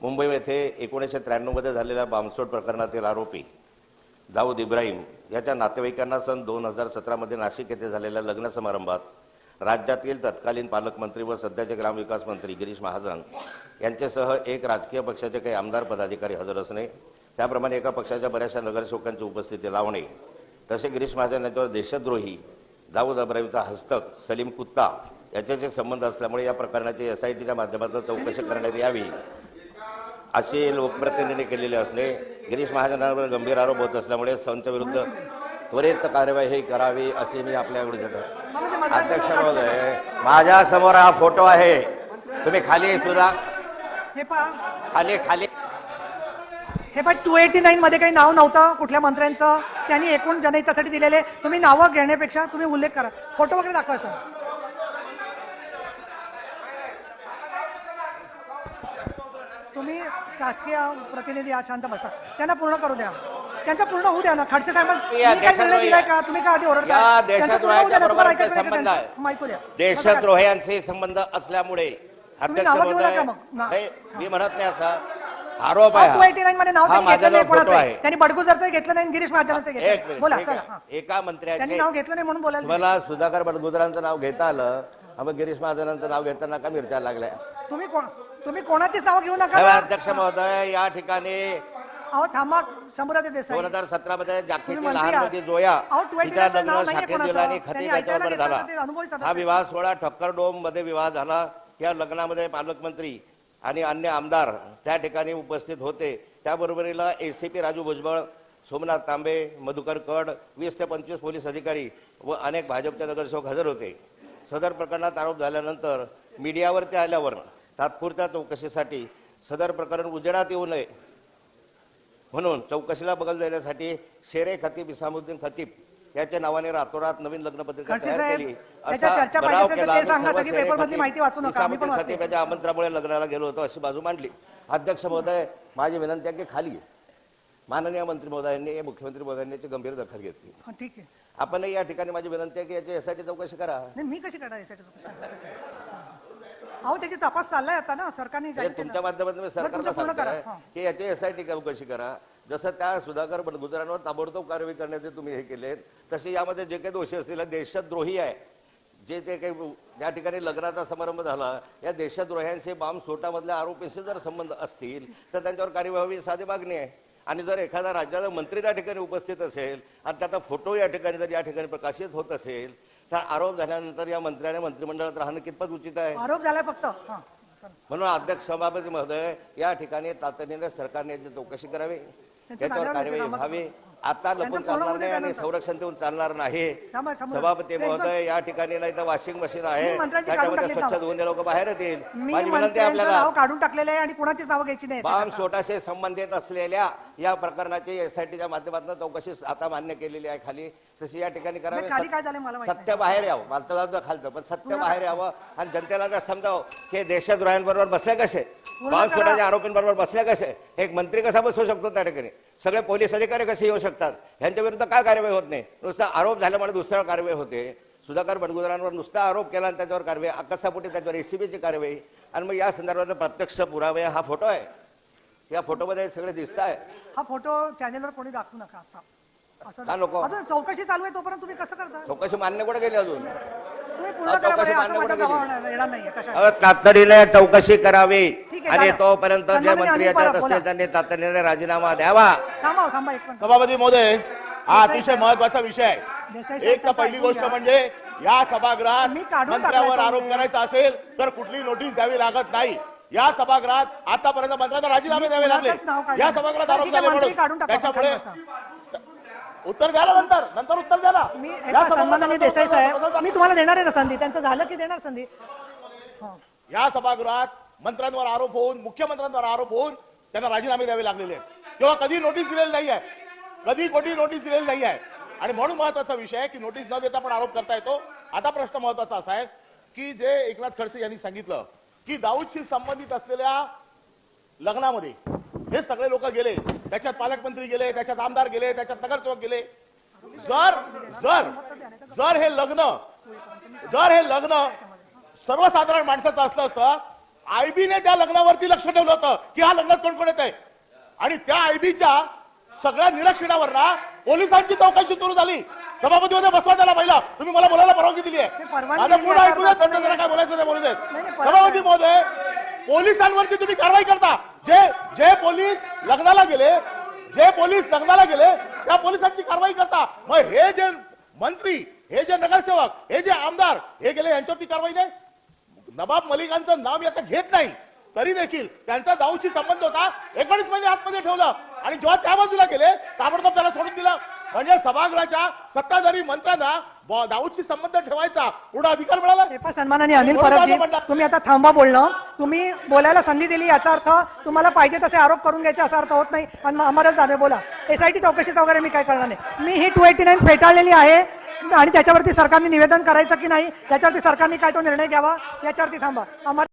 मुंबई येथे एकोणीसशे त्र्याण्णवमध्ये झालेल्या बॉम्बस्फोट प्रकरणातील आरोपी दाऊद इब्राहिम याच्या नातेवाईकांना सन दोन हजार सतरामध्ये नाशिक येथे झालेल्या लग्न समारंभात राज्यातील तत्कालीन पालकमंत्री व सध्याचे ग्रामविकास मंत्री गिरीश महाजन यांच्यासह एक राजकीय पक्षाचे काही आमदार पदाधिकारी हजर असणे त्याप्रमाणे एका पक्षाच्या बऱ्याचशा नगरसेवकांची उपस्थिती लावणे तसे गिरीश महाजन यांच्यावर देशद्रोही दाऊद अब्राहिमचा हस्तक सलीम कुत्ता याच्याशी संबंध असल्यामुळे या प्रकरणाची एस आय टीच्या माध्यमातून चौकशी करण्यात यावी असे लोकप्रतिनिधी केलेले असणे गिरीश महाजनांवर गंभीर आरोप होत असल्यामुळे संच्या विरुद्ध त्वरित कार्यवाही करावी असे मी आपल्याकडे म्हणजे मंत्र्यांचं अध्यक्ष महोदय माझ्यासमोर हा फोटो आहे. तुम्ही खाली सुद्धा हे पहा. खाली खाली. हे पण टू एटी नाईन मध्ये काही नाव नव्हतं कुठल्या मंत्र्यांचं. त्यांनी एकूण जनहितासाठी दिलेले. तुम्ही नावं घेण्यापेक्षा तुम्ही उल्लेख करा. फोटो वगैरे दाखवा सर. तुम्ही शासकीय प्रतिनिधी आहात शांत बसा. त्यांना पूर्ण करू द्या. त्यांचं पूर्ण होऊ द्या ना. खडसे साहेब तुम्ही या काय निर्णय दिलाय देशाद्रोही- का? तुम्ही का आधी या ओरडता देशद्रोहाच्या बरोबर ते संबंध आहे. ऐकू द्या. देशद्रोह्यांशी संबंध असल्यामुळे मी म्हणत नाही असा आरोप आहे त्यांनी बडगुजरचं घेतलं नाही गिरीश महाजनांचं घेतलं बोला. एका मंत्र्याचे नाव घेतलं नाही म्हणून बोलायला मला सुधाकर बडगुजरांचं नाव घेता आलं. मग गिरीश महाजनांचं नाव घेताना का मिरच्या लागल्या? तुम्ही कोण? तुम्ही कोणाचीच नाव घेऊ नका ना. अध्यक्ष महोदय या ठिकाणी अहो थांबा देसाई दोन हजार सतरा मध्ये जागतिक मंत्री लहान आहात. जोया अहो, 29 तिचा चं नाव लग्न नाहीये शाखेत कोणाचं. दिला आणि त्यांनी खती ऐकायला त्याच्यावर घेतलं झाला तर ते अनुभवी सदस्य हा. विवाह सोहळा ठक्कर डोममध्ये विवाह झाला या लग्नामध्ये पालकमंत्री आणि अन्य आमदार त्या ठिकाणी उपस्थित होते त्याबरोबरीला एसीपी राजू भुजबळ सोमनाथ तांबे मधुकर कड वीस ते पंचवीस पोलीस अधिकारी व अनेक भाजपचे नगरसेवक हजर होते सदर प्रकरणात आरोप झाल्यानंतर मीडियावरती आल्यावर तात्पुरत्या चौकशीसाठी सदर प्रकरण उजेडात येऊ नये. म्हणून चौकशीला बगल देण्यासाठी शेरे खतीब इसामुद्दीन खतीब याच्या नावाने रातोरात नवीन लग्नपत्रिका तयार केली. खतीब, याच्या आमंत्रणामुळे लग्नाला गेलो होतो अशी बाजू मांडली. अध्यक्ष महोदय माझी विनंती आहे की खाली माननीय मंत्री महोदयांनी मुख्यमंत्री महोदयांनी याची गंभीर दखल घेतली. ठीक आहे. आपणही या ठिकाणी माझी विनंती आहे की याची यासाठी चौकशी करा. मी कशी यासाठी चौकशी? अहो त्याची तपास चाललाय आता ना सरकारने जाहीर म्हणजे केलं. तुमच्या माध्यमातून मी बरं, सरकारला तुमचं पूर्ण करा. सांगतोय हां. की याची एसआयटी चौकशी करा जसं त्या सुधाकर बडगुजरांवर ताबडतोब कारवाई करण्याचे तुम्ही हे केले तसे यामध्ये जे काही दोषी असतील देशद्रोही आहे जे जे काही या ठिकाणी लग्नाचा समारंभ झाला या देशद्रोह्यांशी बॉम्ब स्फोटामधल्या आरोपींशी जर संबंध असतील तर त्यांच्यावर कार्यवाही व्हावी साधी मागणी आहे आणि जर एखादा राज्याचा मंत्री त्या ठिकाणी उपस्थित असेल आणि त्याचा फोटो या ठिकाणी जर या ठिकाणी प्रकाशित होत असेल आरोप झाल्यानंतर या मंत्र्याने मंत्रिमंडळात राहणं कितपत उचित आहे? आरोप झालाय फक्त हा. म्हणून अध्यक्ष सभापती महोदय या ठिकाणी तातडीने सरकारने याची चौकशी करावी. याच्यावर झाल्यावर कार्यवाही व्हावी. आता लपून चालणार नाही आणि. संरक्षण देऊन चालणार नाही. सभापती महोदय या ठिकाणी नाही तर वॉशिंग मशीन आहे. त्याच्यामध्ये स्वच्छ. धुवून लोक बाहेर येतील. माझी विनंती आपल्याला काढून टाकलेलं आहे आणि कुणाचीच नावं घ्यायची नाही बॉम्ब स्फोटाशी संबंधित असलेल्या या प्रकरणाची एसआयटीच्या माध्यमातून चौकशी आता मान्य केलेली आहे खाली. तशी या ठिकाणी करावी. सत्य बाहेर यावं. मला खालचं पण सत्य बाहेर यावं आणि जनतेला जर समजावं की देशद्रोह्यांबरोबर बसले कसे? बॉम्ब स्फोटाच्या आरोपींबरोबर बसले कसे? एक मंत्री कसा बसू शकतो त्या ठिकाणी? सगळे पोलीस अधिकारी कसे येऊ शकतात? ह्यांच्या विरुद्ध काय कार्यवाही होत नाही? नुसता आरोप झाल्यामुळे दुसऱ्यावर कारवाई होते. सुधाकर बडगुजरांवर नुसता आरोप केला आणि त्याच्यावर कारवाई अकस्मापोटी त्याच्यावर एसीबीची कारवाई. आणि मग या संदर्भात प्रत्यक्ष पुरावे हा फोटो आहे? या फोटोमध्ये सगळे दिसत आहे हा फोटो चॅनेलवर कोणी दाखवू नका आता. असं नको? चौकशी चालू आहे तोपर्यंत तुम्ही कसं करता? चौकशी मान्य कुठे गेली अजून? तुम्ही पूर्ण करा तातडीने चौकशी करावी. आणि. तोपर्यंत जे मंत्री बोला. असतील त्यांनी तातडीने राजीनामा द्यावा सभापती महोदय हा अतिशय महत्त्वाचा विषय आहे एक तर पहिली गोष्ट. म्हणजे या सभागृहात मंत्र्यावर आरोप. करायचा असेल तर कुठली नोटीस द्यावी लागत नाही या सभागृहात आतापर्यंत मंत्र्यांना राजीनामे द्यावे लागले या. सभागृहात आरोप आहे, झाले म्हणून त्याच्यामुळे उत्तर द्या ना नंतर नंतर उत्तर द्या ना मी नंतर देसाई. साहेब मी तुम्हाला देणार आहे ना संधी त्यांचं झालं की देणार संधी हा. या सभागृहात मंत्र्यांवर आरोप होऊन मुख्यमंत्र्यांवर आरोप होऊन त्यांना राजीनामे द्यावे लागलेले आहेत. तेव्हा कधी नोटीस दिलेली नाही आहे कधी कोणी नोटीस दिलेली नाही आहे आणि म्हणून महत्त्वाचा विषय आहे की नोटीस न देता पण आरोप करता येतो. आता प्रश्न महत्त्वाचा असा आहे की जे एकनाथ खडसे यांनी सांगितलं की दाऊदशी संबंधित असलेल्या लग्नामध्ये हे सगळे लोक गेले. त्याच्यात पालकमंत्री गेले त्याच्यात आमदार गेले त्याच्यात नगरसेवक गेले. जर जर जर हे लग्न जर हे लग्न सर्वसाधारण माणसाचं असलं असतं आयबीने त्या लग्नावरती लक्ष ठेवलं होतं की हा लग्नात कोण कोण येत आहे आणि त्या आयबीच्या सगळ्या निरीक्षणावर ना पोलिसांची चौकशी सुरू झाली. सभापती मध्ये बसवा त्याला पहिला. तुम्ही मला बोलायला परवानगी दिली आहे माझं पूर्ण ऐकू द्या काय बोलायचं ते बोलू देत. सभापती. महोदय पोलिसांवरती तुम्ही कारवाई करता. जे जे पोलीस लग्नाला गेले जे पोलीस लग्नाला गेले त्या पोलिसांची कारवाई करता. मग हे जे मंत्री हे जे नगरसेवक हे जे आमदार हे गेले यांच्यावरती कारवाई नाही? नवाब मलिकांचं नाव आता घेत नाही. तरी देखील त्यांचा दाऊशी संबंध होता. एकोणीस महिने आतमध्ये ठेवलं. आणि जेव्हा त्या बाजूला गेले ताबडतोब त्याला सोडून दिलं. म्हणजे सभागृहाच्या सत्ताधारी मंत्र्यांना दाऊदशी संबंध ठेवायचा पूर्ण अधिकार मिळाला. सन्मानाने अनिल म्हणणं- तुम्ही आता थांबा बोलणं. तुम्ही बोलायला संधी दिली याचा अर्थ तुम्हाला पाहिजे तसे आरोप करून घ्यायचे असा अर्थ होत नाही. आणि आम्हालाच जाणे बोला. एसआयटी चौकशीचा वगैरे मी काय करणार नाही. मी ही टू एटी नाईन फेटाळलेली आहे. आणि त्याच्यावरती सरकारने निवेदन करायचं की नाही याच्यावरती सरकारने काय तो निर्णय घ्यावा याच्यावरती थांबा. आम्हाला